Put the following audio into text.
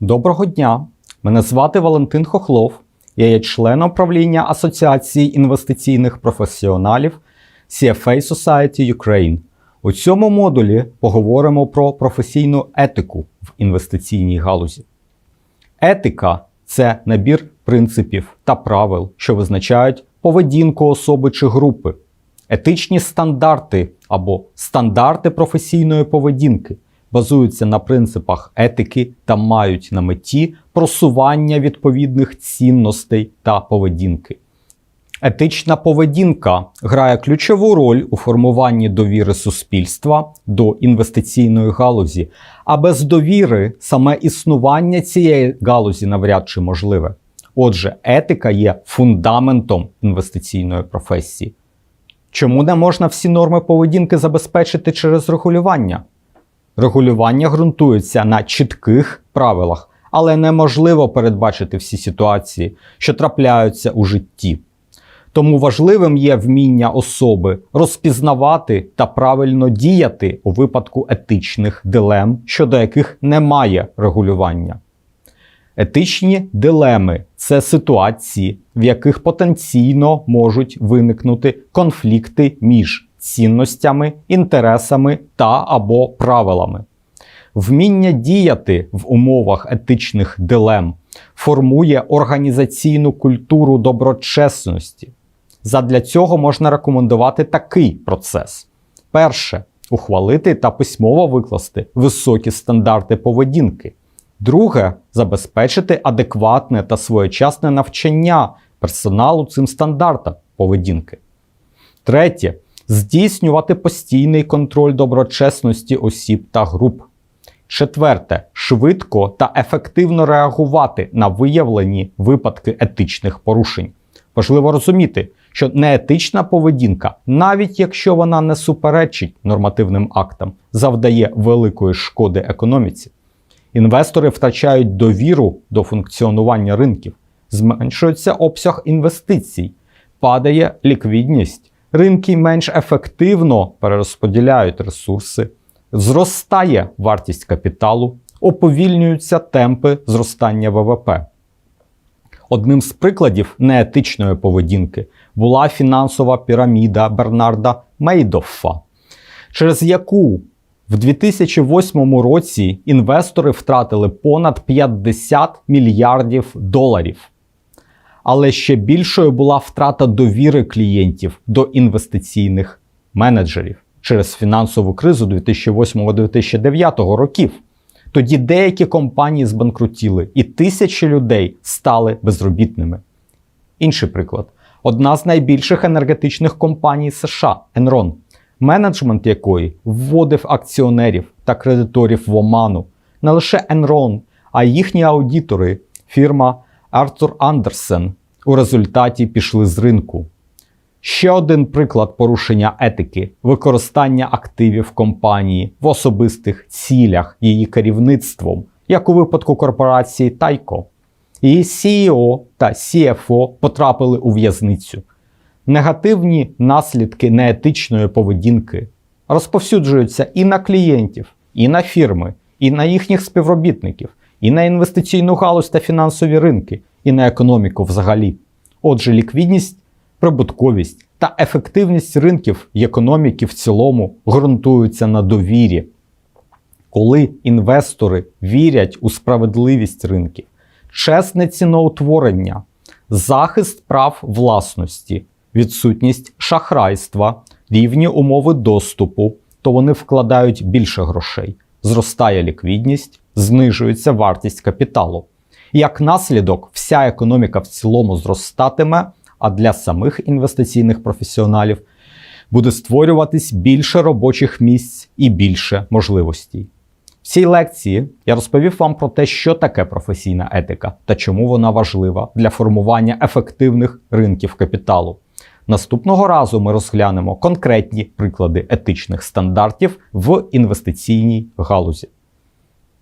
Доброго дня! Мене звати Валентин Хохлов. Я є членом правління Асоціації інвестиційних професіоналів CFA Society Ukraine. У цьому модулі поговоримо про професійну етику в інвестиційній галузі. Етика це набір принципів та правил, що визначають поведінку особи чи групи, етичні стандарти або стандарти професійної поведінки базуються на принципах етики та мають на меті просування відповідних цінностей та поведінки. Етична поведінка грає ключову роль у формуванні довіри суспільства до інвестиційної галузі, а без довіри саме існування цієї галузі навряд чи можливе. Отже, етика є фундаментом інвестиційної професії. Чому не можна всі норми поведінки забезпечити через регулювання? Регулювання ґрунтується на чітких правилах, але неможливо передбачити всі ситуації, що трапляються у житті. Тому важливим є вміння особи розпізнавати та правильно діяти у випадку етичних дилем, щодо яких немає регулювання. Етичні дилеми це ситуації, в яких потенційно можуть виникнути конфлікти між цінностями, інтересами та або правилами. Вміння діяти в умовах етичних дилем формує організаційну культуру доброчесності. Задля цього можна рекомендувати такий процес: перше ухвалити та письмово викласти високі стандарти поведінки. Друге забезпечити адекватне та своєчасне навчання персоналу цим стандартам поведінки. Третє здійснювати постійний контроль доброчесності осіб та груп. Четверте швидко та ефективно реагувати на виявлені випадки етичних порушень. Важливо розуміти, що неетична поведінка, навіть якщо вона не суперечить нормативним актам, завдає великої шкоди економіці. Інвестори втрачають довіру до функціонування ринків, зменшується обсяг інвестицій, падає ліквідність, ринки менш ефективно перерозподіляють ресурси, зростає вартість капіталу, оповільнюються темпи зростання ВВП. Одним з прикладів неетичної поведінки була фінансова піраміда Бернарда Мейдоффа, через яку в 2008 році інвестори втратили понад 50 мільярдів доларів. Але ще більшою була втрата довіри клієнтів до інвестиційних менеджерів через фінансову кризу 2008-2009 років. Тоді деякі компанії збанкрутіли, і тисячі людей стали безробітними. Інший приклад: одна з найбільших енергетичних компаній США Enron, менеджмент якої вводив акціонерів та кредиторів в оману. Не лише Enron, а й їхні аудитори, фірма Артур Андерсен, у результаті пішли з ринку. Ще один приклад порушення етики використання активів компанії в особистих цілях її керівництвом, як у випадку корпорації Тайко. Її CEO та CFO потрапили у в'язницю. Негативні наслідки неетичної поведінки розповсюджуються і на клієнтів, і на фірми, і на їхніх співробітників, і на інвестиційну галузь та фінансові ринки, і на економіку взагалі. Отже, ліквідність прибутковість та ефективність ринків і економіки в цілому ґрунтуються на довірі. Коли інвестори вірять у справедливість ринків, чесне ціноутворення, захист прав власності, відсутність шахрайства, рівні умови доступу, то вони вкладають більше грошей, зростає ліквідність, знижується вартість капіталу. Як наслідок, вся економіка в цілому зростатиме, а для самих інвестиційних професіоналів буде створюватись більше робочих місць і більше можливостей. В цій лекції я розповів вам про те, що таке професійна етика та чому вона важлива для формування ефективних ринків капіталу. Наступного разу ми розглянемо конкретні приклади етичних стандартів в інвестиційній галузі.